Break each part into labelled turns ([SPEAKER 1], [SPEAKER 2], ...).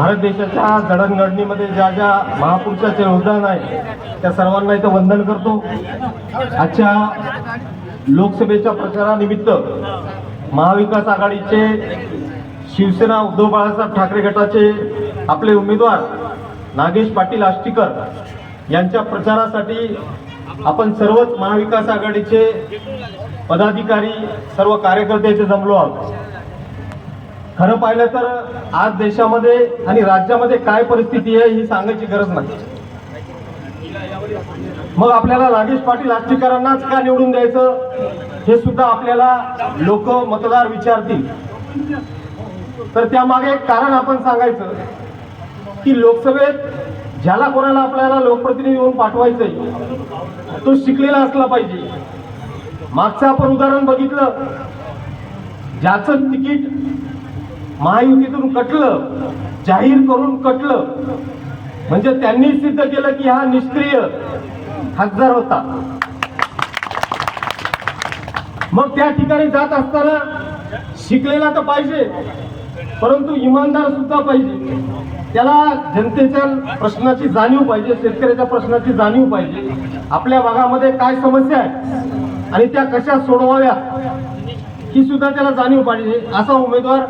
[SPEAKER 1] भारत देशाच्या जडणघडणीमध्ये ज्या ज्या महापुरुषाचे योगदान आहे त्या सर्वांना इथं वंदन करतो. आजच्या लोकसभेच्या प्रचारानिमित्त महाविकास आघाडीचे शिवसेना उद्धव बाळासाहेब ठाकरे गटाचे आपले उमेदवार नागेश पाटील आष्टीकर यांच्या प्रचारासाठी आपण सर्वच महाविकास आघाडीचे पदाधिकारी सर्व कार्यकर्त्याचे जमलो आहोत. खरं पाहिलं तर आज देशामध्ये आणि राज्यामध्ये काय परिस्थिती आहे ही सांगायची गरज नाही. मग आपल्याला नागेश पाटील आष्टीकरांनाच का निवडून द्यायचं? हे सुद्धा आपल्याला लोक मतदार विचारतील. तर त्यामागे एक कारण आपण सांगायचं की लोकसभेत ज्याला कोणाला आपल्याला लोकप्रतिनिधी म्हणून पाठवायचंय तो शिकलेला असला पाहिजे. मागचं आपण उदाहरण बघितलं. ज्याचं तिकीट महायुतीतून कटलं जाहीर करून कटलं. म्हणजे त्यांनी सिद्ध केलं की हा निष्क्रिय खासदार होता. मग त्या ठिकाणी जात असताना शिकलेला तर पाहिजे परंतु इमानदार सुद्धा पाहिजे. त्याला जनतेच्या प्रश्नाची जाणीव पाहिजे शेतकऱ्याच्या प्रश्नाची जाणीव पाहिजे. आपल्या भागामध्ये काय समस्या आहे आणि त्या कशा सोडवाव्या ही सुद्धा त्याला जाणीव पाहिजे. असा उमेदवार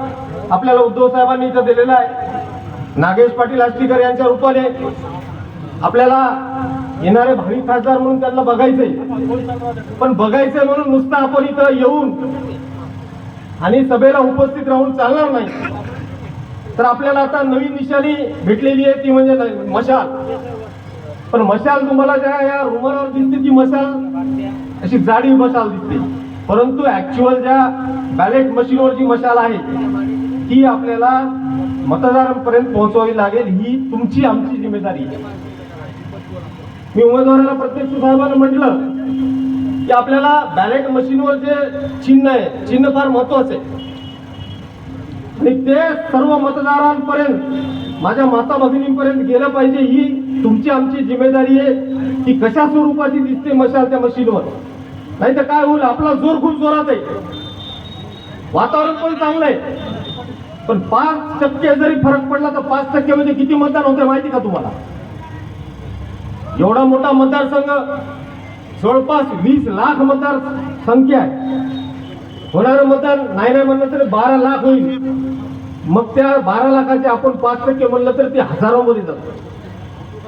[SPEAKER 1] आपल्याला उद्धव साहेबांनी इथं दिलेला आहे. नागेश पाटील आष्टीकर यांच्या रूपाने आपल्याला येणारे भावी खासदार म्हणून त्यांना बघायचंय. पण बघायचंय म्हणून नुसतं आपण इथं येऊन आणि सभेला उपस्थित राहून चालणार नाही. तर आपल्याला आता नवीन निशाणी भेटलेली आहे ती म्हणजे मशाल. पण मशाल तुम्हाला ज्या या रुमालावर दिसते ती मशाल अशी जाडी मशाल दिसते. परंतु ऍक्च्युअल ज्या बॅलेट मशीनवर जी मशाल आहे ती आपल्याला मतदारांपर्यंत पोहोचवावी लागेल ही तुमची आमची जिम्मेदारी आहे. मी उमेदवाराला प्रत्यक्ष साहेबांना म्हटलं की आपल्याला बॅलेट मशीनवर जे चिन्ह आहे चिन्ह फार महत्वाचं आहे. आणि ते सर्व मतदारांपर्यंत माझ्या माता भगिनींपर्यंत गेलं पाहिजे ही तुमची आमची जिम्मेदारी आहे. की कशा स्वरूपाची दिसते मशाल त्या मशीनवर नाही तर काय होईल? आपला जोर खूप जोरात आहे. वातावरण पण चांगलं आहे. पण पाच टक्के जरी फरक पडला तर पाच टक्के म्हणजे किती मतदान होते माहिती का तुम्हाला? एवढा मोठा मतदारसंघ जवळपास वीस लाख मतदार संख्या आहे. होणारं मतदान नाही नाही म्हणलं तरी बारा लाख होईल. मग त्या बारा लाखाचे आपण पाच टक्के म्हणलं तर ते हजारोमध्ये जातं.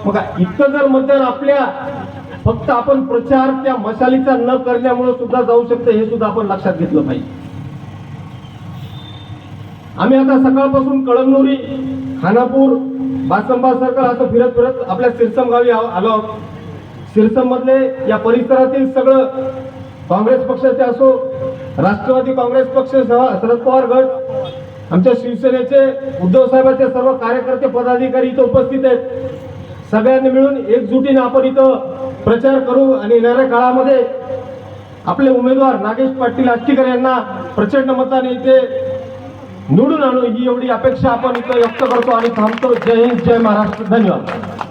[SPEAKER 1] मग इतकं जर मतदान आपल्या फक्त आपण प्रचार त्या मशालीचा न करण्यामुळे सुद्धा जाऊ शकतं हे सुद्धा आपण लक्षात घेतलं पाहिजे. आम्ही आता सकाळपासून कळमनुरी खानापूर बासंबा सर्कल असं फिरत फिरत आपल्या सिरसम गावी आलो आहोत. सिरसम मधले या परिसरातील सगळं काँग्रेस पक्षाचे असो राष्ट्रवादी काँग्रेस पक्ष सह- शरद पवार गट आमच्या शिवसेनेचे उद्धव साहेबांचे सर्व कार्यकर्ते पदाधिकारी इथं उपस्थित आहेत. सगळ्यांनी मिळून एकजुटीने आपण इथं प्रचार करू आणि येणाऱ्या काळामध्ये आपले उमेदवार नागेश पाटील आष्टीकर यांना प्रचंड मताने इथे निवडून आणू ही एवढी अपेक्षा आपण इथं व्यक्त करतो आणि थांबतो. जय हिंद जय महाराष्ट्र. धन्यवाद.